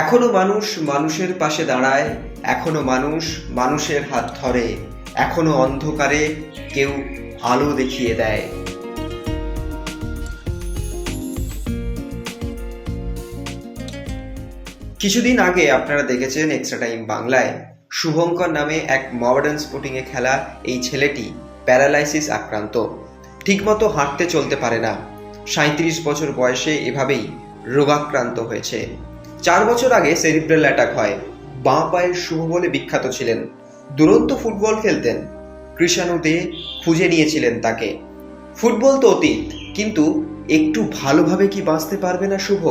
এখনও মানুষ মানুষের পাশে দাঁড়ায়, এখনও মানুষ মানুষের হাত ধরে, এখনও অন্ধকারে কেউ আলো দেখিয়ে দেয়। কিছুদিন আগে আপনারা দেখেছেন এক্সট্রা টাইম বাংলায়, শুভঙ্কর নামে এক মডার্ন স্পোর্টিংয়ে খেলা এই ছেলেটি প্যারালাইসিস আক্রান্ত। ঠিকমতো হাঁটতে চলতে পারে না। সাঁত্রিশ বছর বয়সে এভাবেই রোগাক্রান্ত হয়েছে। চার বছর আগে সেরিব্রাল অ্যাটাক হয়। বাঁ পায়ের শুভ বলে বিখ্যাত ছিলেন। দুরন্ত ফুটবল খেলতেন। কৃষাণু দে খুঁজে নিয়েছিলেন তাকে। ফুটবল তো অতীত, কিন্তু একটু ভালোভাবে কি বাঁচতে পারবে না শুভ?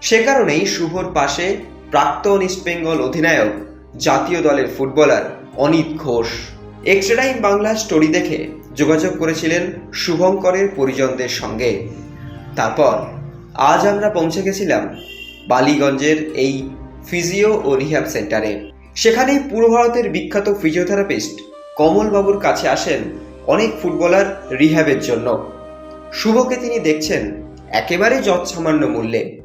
সে কারণেই শুভর পাশে প্রাক্তন ইস্টবেঙ্গল অধিনায়ক, জাতীয় দলের footballer Anit Ghosh. Extra time Bangla story দেখে যোগাযোগ করেছিলেন শুভঙ্করের পরিজনদের সঙ্গে। তারপর আজ আমরা পৌঁছে গেছিলাম বালিগঞ্জের এই ফিজিও ও রিহ্যাব সেন্টারে। সেখানেই পূর্ব ভারতের বিখ্যাত ফিজিওথেরাপিস্ট কমলবাবুর কাছে আসেন অনেক ফুটবলার রিহ্যাবের জন্য। শুভকে তিনি দেখছেন একেবারে যৎসামান্য মূল্যে।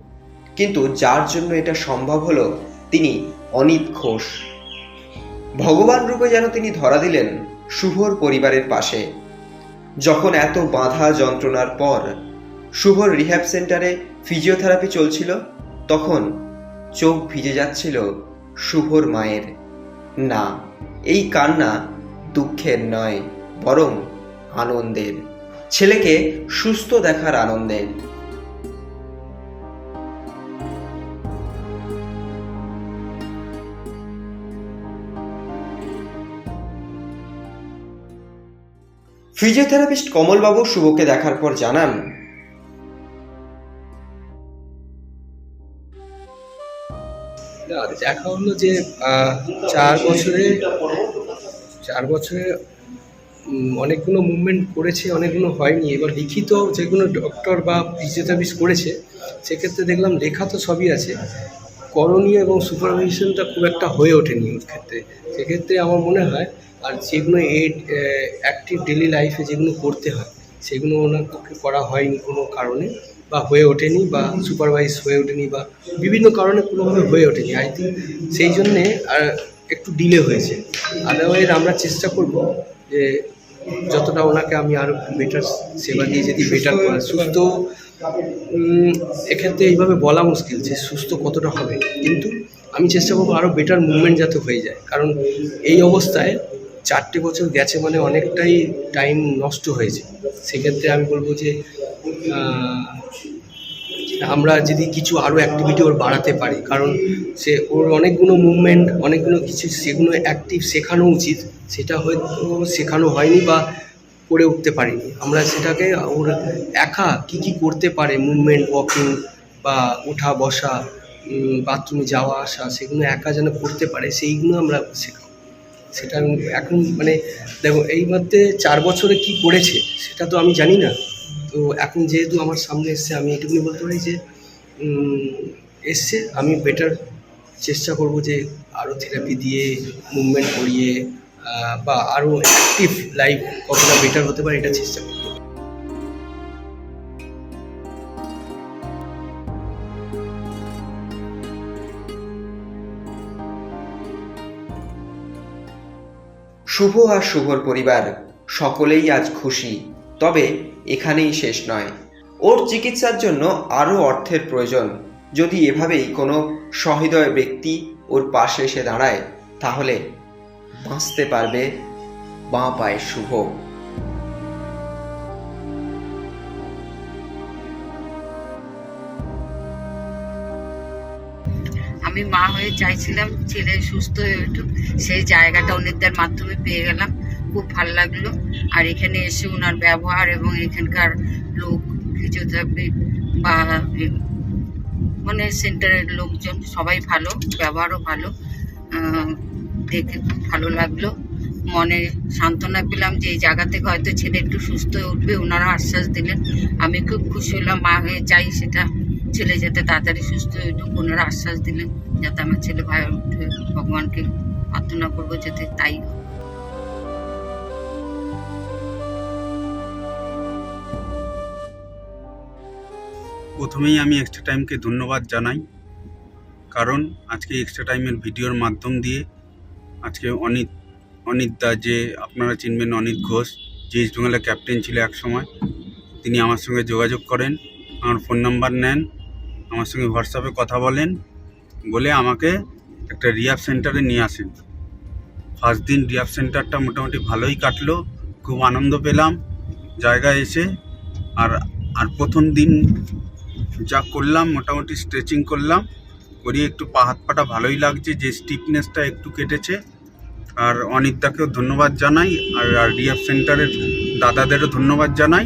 কিন্তু যার জন্য এটা সম্ভব হলো তিনি অনিত ঘোষ। ভগবান রূপে যেন তিনি ধরা দিলেন শুভর পরিবারের পাশে। যখন এত বাধা যন্ত্রণার পর শুভর রিহ্যাব সেন্টারে ফিজিওথেরাপি চলছিল তখন চোখ ভিজে যাচ্ছিল শুভর মায়ের। না, এই কান্না দুঃখের নয়, বরং আনন্দের। ছেলেকে সুস্থ দেখার আনন্দের। ফিজিওথেরাপিস্ট কমলবাবু শুভকে দেখার পর জানান দেখা হলো যে চার বছরে চার বছরে অনেকগুলো মুভমেন্ট করেছে, অনেকগুলো হয়নি। এবার লিখিত যেগুলো ডক্টর বা ফিজিওথেরাপিস্ট করেছে, সেক্ষেত্রে দেখলাম লেখা তো সবই আছে। করণীয় এবং সুপারভিশনটা খুব একটা হয়ে ওঠেনি ওর ক্ষেত্রে। সেক্ষেত্রে আমার মনে হয়, আর যেগুলো এই অ্যাক্টিভ ডেলি লাইফে যেগুলো করতে হয় সেগুলো ওনার পক্ষে করা হয়নি কোনো কারণে বা হয়ে ওঠেনি বা সুপারভাইজ হয়ে ওঠেনি বা বিভিন্ন কারণে কোনোভাবে হয়ে ওঠেনি। আই থিঙ্ক সেই জন্যে, আর একটু ডিলে হয়েছে। আদারওয়াইজ আমরা চেষ্টা করব যে যতটা ওনাকে আমি আরও বেটার সেবা দিয়ে যদি বেটার করা সুস্থ এক্ষেত্রে এইভাবে বলা মুশকিল যে সুস্থ কতটা হবে। কিন্তু আমি চেষ্টা করব আরও বেটার মুভমেন্ট যাতে হয়ে যায়। কারণ এই অবস্থায় চারটে বছর গেছে মানে অনেকটাই টাইম নষ্ট হয়েছে। সেক্ষেত্রে আমি বলব যে আমরা যদি কিছু আরও অ্যাক্টিভিটি ওর বাড়াতে পারি, কারণ সে ওর অনেকগুলো মুভমেন্ট অনেকগুলো কিছু সেগুলো অ্যাক্টিভ শেখানো উচিত, সেটা হয়তো শেখানো হয়নি বা করে উঠতে পারিনি। আমরা সেটাকে ওর একা কি কি করতে পারে মুভমেন্ট ওয়াকিং বা ওঠা বসা বাথরুমে যাওয়া, আসা, সেগুলো একা যেন করতে পারে, সেইগুলো আমরা শেখাবো। সেটা এখন মানে দেখো, এই মধ্যে চার বছরে কি করেছে সেটা তো আমি জানি না। তো এখন যেহেতু আমার সামনে এসছে, আমি এটুকুনি বলতে পারি যে এসছে। আমি বেটার চেষ্টা করব যে আরও থেরাপি দিয়ে মুভমেন্ট করিয়ে বা আরও অ্যাক্টিভ লাইফ কতটা বেটার হতে পারে এটা চেষ্টা করব। শুভ আর শুভর পরিবার, সকলেই আজ খুশি। তবে এখানেই শেষ নয়। ওর চিকিৎসার জন্য আরও অর্থের প্রয়োজন। যদি এভাবেই কোনো সহৃদয় ব্যক্তি ওর পাশে এসে দাঁড়ায়, তাহলে বাঁচতে পারবে বাঁ পায়ে শুভ। আমি মা হয়ে চাইছিলাম ছেলে সুস্থ হয়ে উঠুক। সেই জায়গাটা অনেকদের মাধ্যমে পেয়ে গেলাম। খুব ভালো লাগল। আর এখানে এসে ওনার ব্যবহার এবং এখানকার লোক, ফিজিওথেরাপি বা মানে সেন্টারের লোকজন সবাই ভালো, ব্যবহারও ভালো। দেখে খুব ভালো লাগল। মনে সান্ত্বনা পেলাম যে এই জায়গা থেকে হয়তো ছেলে একটু সুস্থ হয়ে উঠবে। ওনারা আশ্বাস দিলেন। আমি খুব খুশি হলাম, মা হয়ে চাই সেটা। ছেলে যাতে তাড়াতাড়ি সুস্থ হয়ে উঠুক, ওনারা আশ্বাস দিলেন যাতে আমার ছেলে ভাই উঠে ভগবানকে প্রার্থনা করব যাতে তাই। প্রথমেই আমি এক্সট্রা টাইমকে ধন্যবাদ জানাই, কারণ আজকে এক্সট্রা টাইমের ভিডিওর মাধ্যম দিয়ে আজকে অনিত অনিত দা যে আপনারা চিনবেন, অনিত ঘোষ, যে ইস্ট বেঙ্গলের ক্যাপ্টেন ছিল এক সময় তিনি আমার সঙ্গে যোগাযোগ করেন, আমার ফোন নাম্বার নেন আমার সঙ্গে হোয়াটসঅ্যাপে কথা বলেন, বলে আমাকে একটা রিহাব সেন্টারে নিয়ে আসেন। ফার্স্ট দিন রিহাব সেন্টারটা মোটামুটি ভালোই কাটলো, খুব আনন্দ পেলাম জায়গায় এসে। আর আর প্রথম দিন যা করলাম, মোটামুটি স্ট্রেচিং করলাম, করিয়ে একটু পা হাত পাটা ভালোই লাগছে, যে স্টিফনেসটা একটু কেটেছে। আর অনিকদাকেও ধন্যবাদ জানাই, আর রিহাব সেন্টারের দাদাদেরও ধন্যবাদ জানাই।